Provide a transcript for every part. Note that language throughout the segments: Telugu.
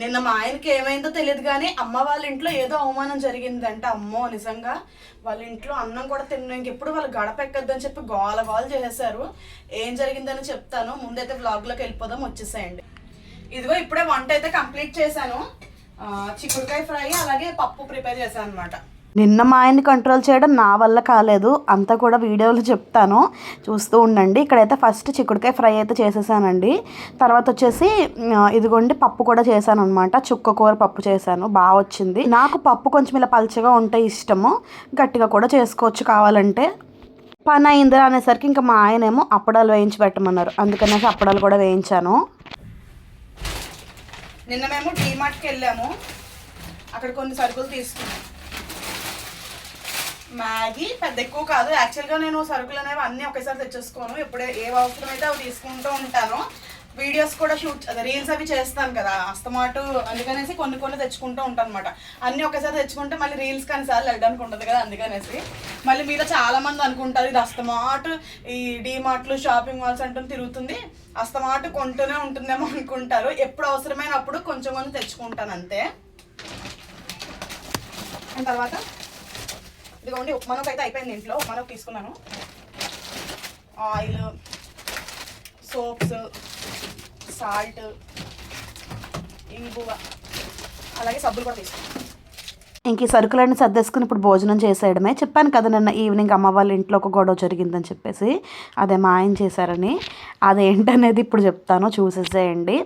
నిన్న మా ఆయనకి ఏమైందో తెలియదు కానీ అమ్మ వాళ్ళ ఇంట్లో ఏదో అవమానం జరిగిందంట. అమ్మో నిజంగా? వాళ్ళ ఇంట్లో అన్నం కూడా తిన్న ఇంకెప్పుడు వాళ్ళు గడపెక్కద్దని చెప్పి గోల గోల చేసేసారు ఏం జరిగిందని చెప్తాను. ముందైతే వ్లాగ్లోకి వెళ్ళిపోదాం వచ్చేసేయండి. ఇదిగో ఇప్పుడే వంట అయితే కంప్లీట్ చేశాను. చిక్కుడుకాయ ఫ్రై అలాగే పప్పు ప్రిపేర్ చేశాను అనమాట నిన్న మా ఆయన్ని కంట్రోల్ చేయడం నా వల్ల కాలేదు. అంతా కూడా వీడియోలో చెప్తాను. చూస్తూ ఉండండి. ఇక్కడైతే ఫస్ట్ చిక్కుడుకాయ ఫ్రై అయితే చేసేసానండి. తర్వాత వచ్చేసి ఇదిగోండి పప్పు కూడా చేశాను అనమాట చుక్క కూర పప్పు చేశాను. బాగా వచ్చింది. నాకు పప్పు కొంచెం ఇలా పలచగా ఉంటే ఇష్టము. గట్టిగా కూడా చేసుకోవచ్చు కావాలంటే. పని అయిందిరా అనేసరికి ఇంకా మా ఆయనేమో అప్పడాలు వేయించి పెట్టమన్నారు. అందుకనేసి అప్పడాలు కూడా వేయించాను. నిన్న మేము డీమార్ట్కి వెళ్ళాము. అక్కడ కొన్ని సరుకులు తీసుకున్నాం. మ్యాగీ పెద్ద ఎక్కువ కాదు. యాక్చువల్గా నేను సరుకులు అనేవి అన్నీ ఒకేసారి తెచ్చేసుకోను. ఎప్పుడే ఏ అవసరం అయితే అవి తీసుకుంటూ ఉంటాను. వీడియోస్ కూడా షూట్ అదే రీల్స్ అవి చేస్తాను కదా. అస్తమాటు అందుకనేసి కొన్ని కొన్ని తెచ్చుకుంటూ ఉంటాను అనమాట అన్నీ ఒకేసారి తెచ్చుకుంటే మళ్ళీ రీల్స్ కానీ సార్లు వెళ్ళడానికి ఉంటుంది కదా అందుకనేసి. మళ్ళీ మీలో చాలామంది అనుకుంటారు ఇది అస్తమాటు ఈ డీమార్ట్లు షాపింగ్ మాల్స్ అంటూ తిరుగుతుంది. అస్తమాటు కొంటూనే ఉంటుందేమో అనుకుంటారు. ఎప్పుడు అవసరమైనప్పుడు కొంచెం కొంచెం తెచ్చుకుంటాను అంతే. అండ్ తర్వాత? ఇదిగోండి ఉప్మానోకి అయితే అయిపోయింది ఇంట్లో. ఉప్మానోకి తీసుకున్నాను. ఆయిల్ సోప్స్ సాల్ట్ ఇంగువ. అలాగే సబ్బులు కూడా తీసుకున్నాను. ఇంక ఈ సరుకులన్నీ సర్దేసుకుని ఇప్పుడు భోజనం చేసేయడమే. చెప్పాను కదా నిన్న ఈవినింగ్ అమ్మ వాళ్ళ ఇంట్లో ఒక గొడవ జరిగిందని చెప్పేసి. అదే మా ఆయన చేశారని. అదేంటనేది ఇప్పుడు చెప్తాను. చూసేసేయండి.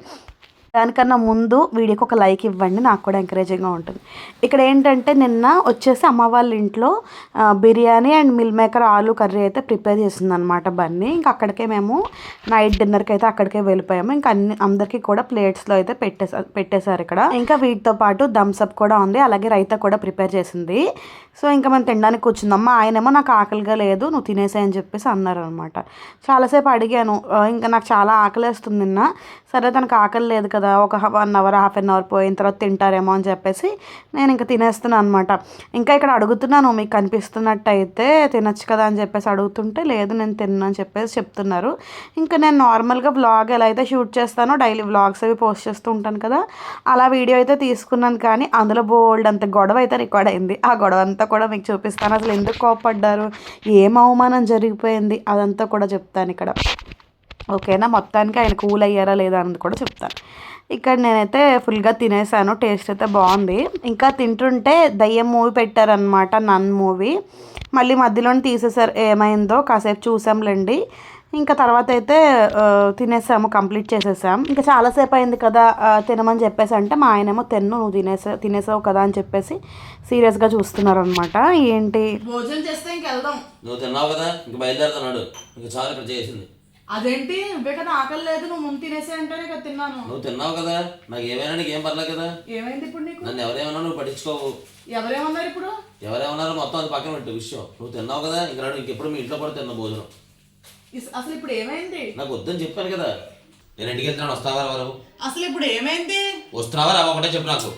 దానికన్నా ముందు వీడియోకి ఒక లైక్ ఇవ్వండి నాకు కూడా ఎంకరేజింగ్గా ఉంటుంది. ఇక్కడ ఏంటంటే నిన్న వచ్చేసి అమ్మ వాళ్ళ ఇంట్లో బిర్యానీ అండ్ మిల్ మేకర్ ఆలు కర్రీ అయితే ప్రిపేర్ చేసింది అనమాట బన్నీ. ఇంకా అక్కడికే మేము నైట్ డిన్నర్కి అయితే అక్కడికే వెళ్ళిపోయాము. ఇంకా అన్ని అందరికీ కూడా ప్లేట్స్లో అయితే పెట్టేసా పెట్టేశారు ఇక్కడ. ఇంకా వీటితో పాటు థమ్స్అప్ కూడా ఉంది. అలాగే రైతా కూడా ప్రిపేర్ చేసింది. సో ఇంకా మేము తినడానికి వచ్చిందమ్మా ఆయనేమో నాకు ఆకలిగా లేదు నువ్వు తినేసాయి అని చెప్పేసి అన్నారు అనమాట చాలాసేపు అడిగాను ఇంకా నాకు చాలా ఆకలి వేస్తుంది నిన్న సరే తనకు ఆకలి లేదు కదా ఒక one hour half an hour పోయిన తర్వాత తింటారేమో అని చెప్పేసి నేను ఇంకా తినేస్తున్నాను అనమాట ఇంకా ఇక్కడ అడుగుతున్నాను మీకు కనిపిస్తున్నట్టయితే తినొచ్చు కదా అని చెప్పేసి అడుగుతుంటే లేదు నేను తిన్నాను అని చెప్పేసి చెప్తున్నారు. ఇంకా నేను నార్మల్గా వ్లాగ్ ఎలా అయితే షూట్ చేస్తానో డైలీ వ్లాగ్స్ అవి పోస్ట్ చేస్తూ ఉంటాను కదా అలా వీడియో అయితే తీసుకున్నాను కానీ అందులో బోల్డ్ అంత గొడవ అయితే రికార్డ్ అయింది. ఆ గొడవ అంతా కూడా మీకు చూపిస్తాను. అసలు ఎందుకు కోపడ్డారు ఏం అవమానం జరిగిపోయింది? అదంతా కూడా చెప్తాను ఇక్కడ. ఓకేనా? మొత్తానికి ఆయన కూల్ అయ్యారా లేదా అన్నది కూడా చెప్తాను. ఇక్కడ నేనైతే ఫుల్గా తినేసాను. టేస్ట్ అయితే బాగుంది. ఇంకా తింటుంటే దయ్యం మూవీ పెట్టారనమాట నన్ మూవీ. మళ్ళీ మధ్యలోనే తీసేసారు. ఏమైందో కాసేపు చూసాంలేండి. ఇంకా తర్వాత అయితే తినేసాము కంప్లీట్ చేసేసాం. ఇంకా చాలాసేపు అయింది కదా తినమని చెప్పేసి అంటే మా ఆయనేమో తిన్ను నువ్వు తినేసా తినేసావు కదా అని చెప్పేసి సీరియస్గా చూస్తున్నారు అనమాట ఏంటి? భోజనం చేస్తే ఇంకెళ్దాం నువ్వు తిన్నావు కదా ఇంక బయలుదేరుతున్నాడు. ఇంక చాలు ఇక్కడ చేసింది. అదేంటి? నువ్వే కదా ఆకలి లేదు నువ్వు ముందు తినేసే అంటేనే కదా తిన్నాను. నువ్వు తిన్నావు కదా నాకు ఏమైనా నీకు ఏం పర్లేదు కదా. ఏమైంది ఇప్పుడు నీకు? నన్ను ఎవరేమన్నా నువ్వు పట్టించుకోవు. ఎవరేమన్నారు ఇప్పుడు? ఎవరేమన్నారో మొత్తం అది పక్కన పెట్టు విషయం. నువ్వు తిన్నావు కదా ఇంక రాడు ఇంకెప్పుడు మీ ఇంట్లో కూడా తిన్న భోజనం. అసలు ఇప్పుడు ఏమైంది? నాకు వద్దని చెప్పాను కదా. నేను ఇంటికి వెళ్తున్నాను వస్తావా వారు అసలు ఇప్పుడు ఏమైంది? వస్తున్నావా రా ఒకటే చెప్పు నాకు.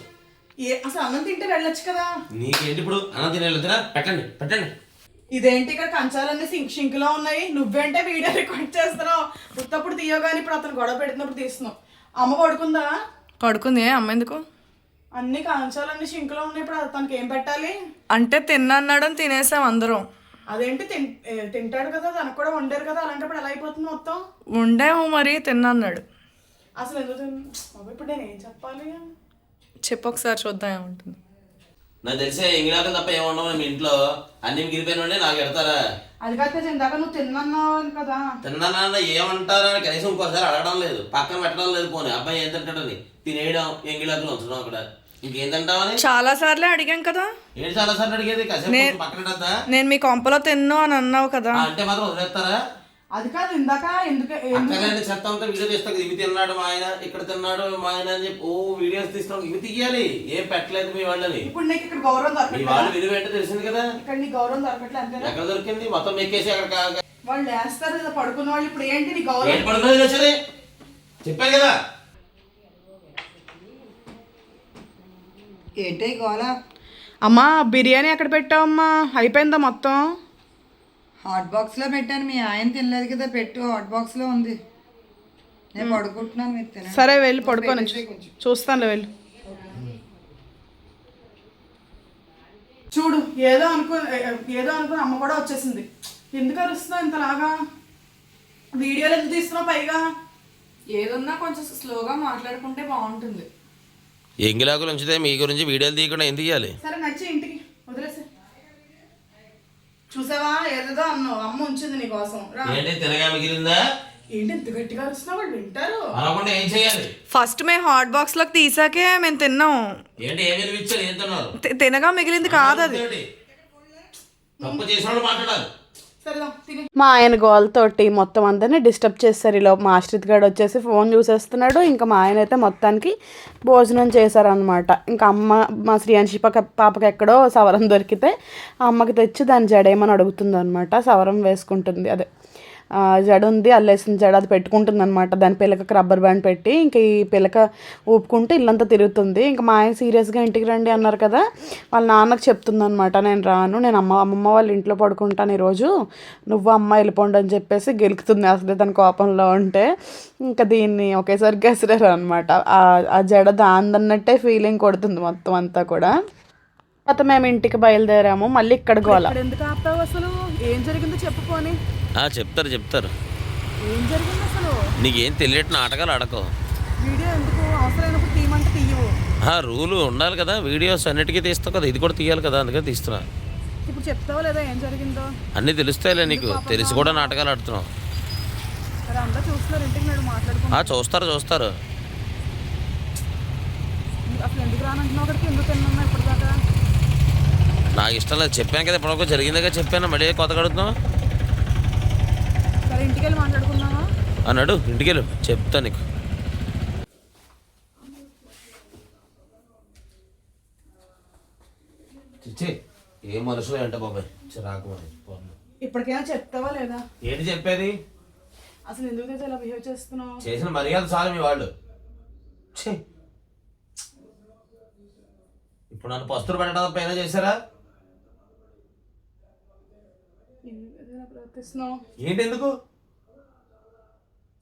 ఏ అసలు అన్నం తింటే వెళ్ళొచ్చు కదా? నీకేంటి ఇప్పుడు? అన్నం తినేళ్ళుతున్నా పెట్టండి పెట్టండి. ఇదేంటి ఇక్కడ కంచాలన్నీ సింక్ షింక్లో ఉన్నాయి? నువ్వేంటే వీడియో రికార్డ్ చేస్తున్నావు. ఉత్తప్పుడు తీయగాని ఇప్పుడు అతను గొడవ పెడుతున్నప్పుడు తీస్తున్నావు. అమ్మ పడుకుందా? పడుకుంది. అమ్మ ఎందుకు? అన్ని కంచాలన్నీ షింక్లో ఉన్నాయి. ఇప్పుడు తనకి ఏం పెట్టాలి? అంటే తిన్నన్నాడని తినేసాం అందరం. అదేంటి తింటాడు కదా తనకు కూడా వండారు కదా అలాంటప్పుడు ఎలా అయిపోతుంది మొత్తం? ఉండేమో మరి తిన్నన్నాడు. అసలు ఎందుకు ఇప్పుడు నేను ఏం చెప్పాలి? చెప్పు ఒకసారి చూద్దాం ఏముంటుంది. నాకు తెలిసే ఎంగిలాక తప్ప ఏముండవు మీ ఇంట్లో. అన్ని మిగిలిపోయిన నాకు ఎడతారా? అది కాక ఇందాక నువ్వు తిన్నావు కదా. తిన్నానన్న ఏమంటారని కనీసం ఇంకోసారి అడగడం లేదు. పక్కన పెట్టడం లేదు పోనీ. అబ్బాయి ఏం తింటాడని? తినేయడం ఎంగిలాకులు ఉంచడం అక్కడ. ఇంకేం తింటామని చాలా సార్లే అడిగాం కదా. ఏంటి చాలా సార్లు అడిగేది? కాసేపు కొంచెం పక్కన పెట్టద్దా నేను మీ కొంపలో తిన్ను అని అన్నావు కదా. అంటే మాత్రం వదిలేస్తారా? అది కాదు ఇందాక ఎందుకు అక్కగానే చెత్త అంతా వీడియో తీస్తాం ఇవి తిన్నాడు మా ఆయన ఇక్కడ తిన్నాడు మా ఆయన అని చెప్పి ఓ వీడియోస్ తీస్తాం ఇవి తీయాలి. ఏం పెట్టలేదు మీ వాళ్ళని. ఇప్పుడు నీకు ఇక్కడ గౌరవం మీ దొరకట్లేదు వాళ్ళు విలువ ఏంటో తెలిసింది కదా. ఇక్కడ నీకు గౌరవం దొరకట్లేదు అంతేనా? ఎక్కడ దొరికింది? మొత్తం ఎక్కేసి అక్కడ వాళ్ళు వేస్తారు కదా పడుకున్న వాళ్ళు ఇప్పుడు ఏంటి నీ గౌరవం? పడుకునేది వచ్చేది చెప్పాను కదా. ఏంటే కావాలా అమ్మా బిర్యానీ ఎక్కడ పెట్టావమ్మా? అయిపోయిందా మొత్తం? హాట్ బాక్స్లో పెట్టాను మీ ఆయన తినలేదు కదా పెట్టు హాట్ బాక్స్లో ఉంది. నేను పడుకుంటున్నాను మీరు సరే వెళ్ళి పడుకోను చూస్తానులే వెళ్ళు. చూడు ఏదో అనుకో ఏదో అనుకుని అమ్మ కూడా వచ్చేసింది. ఎందుకు అరుస్తున్నావు ఇంతలాగా? వీడియోలు ఎందుకు తీస్తున్నావు పైగా? ఏదన్నా కొంచెం స్లోగా మాట్లాడుకుంటే బాగుంటుంది. ఎంగిలాకులు ఉంచితే మీ గురించి వీడియోలు తీయకుండా ఎందుకు ఇవ్వాలి సరే నచ్చి ఇంటికి వదిలేసే చూసావా? ఏదేదో అన్నావు. అమ్మ ఉంచింది నీకోసం. రా. ఏంటి తినగా మిగిలిందా? ఏంటి ఇంత గట్టిగా అరుస్తున్నావు? వాళ్ళు వింటారు. అనకుండా ఏం చేయాలి? ఫస్ట్ మేము హాట్ బాక్స్లోకి తీసాకే మేము తిన్నాం. ఏంటి ఏమి వినిపించారు ఏం తిన్నారు? తి- తినగా మిగిలింది కాదు అది? తప్పు చేసిన వాళ్ళు మాట్లాడాలి. మా ఆయన గోల్తోటి మొత్తం అందరినీ డిస్టర్బ్ చేస్తారు. ఇలా మా ఆశ్రిత్ గారు వచ్చేసి ఫోన్ చూసేస్తున్నాడు. ఇంకా మా ఆయన అయితే మొత్తానికి భోజనం చేశారనమాట ఇంకా అమ్మ మా శ్రీయాంశి పాపకి ఎక్కడో సవరం దొరికితే ఆ అమ్మకి తెచ్చి దాని జడేమని అడుగుతుంది అనమాట సవరం వేసుకుంటుంది. అదే. జడ ఉంది అల్లేసిన జడ అది పెట్టుకుంటుంది అనమాట దాని పిల్లకకి రబ్బర్ బ్యాండ్ పెట్టి ఇంక ఈ పిల్లక ఊపుకుంటే ఇల్లంతా తిరుగుతుంది. ఇంకా మా ఆయన సీరియస్గా ఇంటికి రండి అన్నారు కదా వాళ్ళ నాన్నకు చెప్తుంది అనమాట నేను రాను నేను అమ్మ అమ్మమ్మ వాళ్ళ ఇంట్లో పడుకుంటాను ఈరోజు నువ్వు అమ్మ వెళ్ళిపోండి అని చెప్పేసి గెలుకుతుంది. అసలే తన కోపంలో ఉంటే ఇంకా దీన్ని ఒకేసారి గసిరారు అనమాట ఆ జడ దాందన్నట్టే ఫీలింగ్ కొడుతుంది మొత్తం అంతా కూడా. తర్వాత మేము ఇంటికి బయలుదేరాము మళ్ళీ ఇక్కడ గోల. ఎందుకు ఆపుతావు అసలు? ఏం జరిగిందో చెప్పుకొని చెప్తారు చెప్తారు. ఏం జరిగింది అసలు? నీకేం తెలియట నాటకాలు ఆడకో. వీడియో ఎందుకు? అవసరమైనప్పుడు తీయమంటే తీయవు. ఆ రూలు ఉండాలి కదా వీడియోస్ అన్నిటికీ తీస్తావు కదా ఇది కూడా తీయాలి కదా అందుకే తీస్తున్నా. ఇప్పుడు చెప్తావా లేదా? ఏం జరిగిందో? అన్నీ తెలుస్తాయిలే నీకు. తెలిసి కూడా నాటకాలు ఆడుతున్నావు. సరే అందరూ చూస్తున్నారు ఇంటికి నేను మాట్లాడుకుంటా ఆ, చూస్తారు చూస్తారు. అసలు ఎందుకు రానంటున్నావు అక్కడికి? ఎందుకు తిన్నా ఇప్పుడు దాకా నాకు ఇష్టం లేదు. చెప్పాను కదా ఇప్పటివరకు జరిగిందిగా చెప్పాను. మళ్ళీ కొత్తగా అడుగుతున్నావు సరే ఇంటికి వెళ్ళి మాట్లాడుకుందామా? అన్నాడు. ఇంటికి వెళ్ళు చెప్తా నీకు. చిచ్చి ఏ మనుషులు ఏంట బాబాయ్? చిరాకు. పోన్లే. ఇప్పటికైనా చెప్తావా లేదా? ఏంటి చెప్పేది? అసలు ఎందుకు అయితే ఇలా బిహేవ్ చేస్తున్నావు? చేసిన మర్యాద చాలు మీ వాళ్ళు. ఛీ. ఇప్పుడు నన్ను పస్తులు పెట్టడం పైన చేశారా? ప్రవర్తిస్తున్నావు? ఏంటి ఎందుకు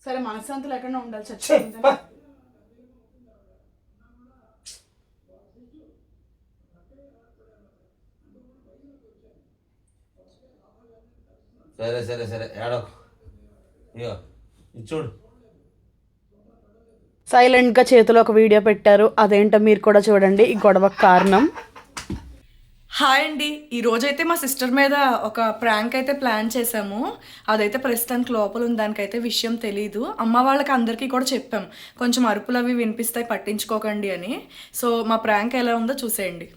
సరే మనశ్శాంతి లేకుండా ఉండాలి ఛీ, చచ్చి పా. సరే సరే సరే ఏడోకు ఇగో ఇది చూడు. సైలెంట్గా చేతిలో ఒక వీడియో పెట్టారు. అదేంటో మీరు కూడా చూడండి. ఈ గొడవకు కారణం. హాయ్ అండి. ఈరోజైతే మా సిస్టర్ మీద ఒక ప్రాంక్ అయితే ప్లాన్ చేసాము అదైతే ప్రస్తుతానికి లోపల ఉంది. దానికైతే విషయం తెలీదు. అమ్మ వాళ్ళకి అందరికీ కూడా చెప్పాం. కొంచెం అరుపులు అవి వినిపిస్తాయి పట్టించుకోకండి అని. సో మా ప్రాంక్ ఎలా ఉందో చూసేయండి.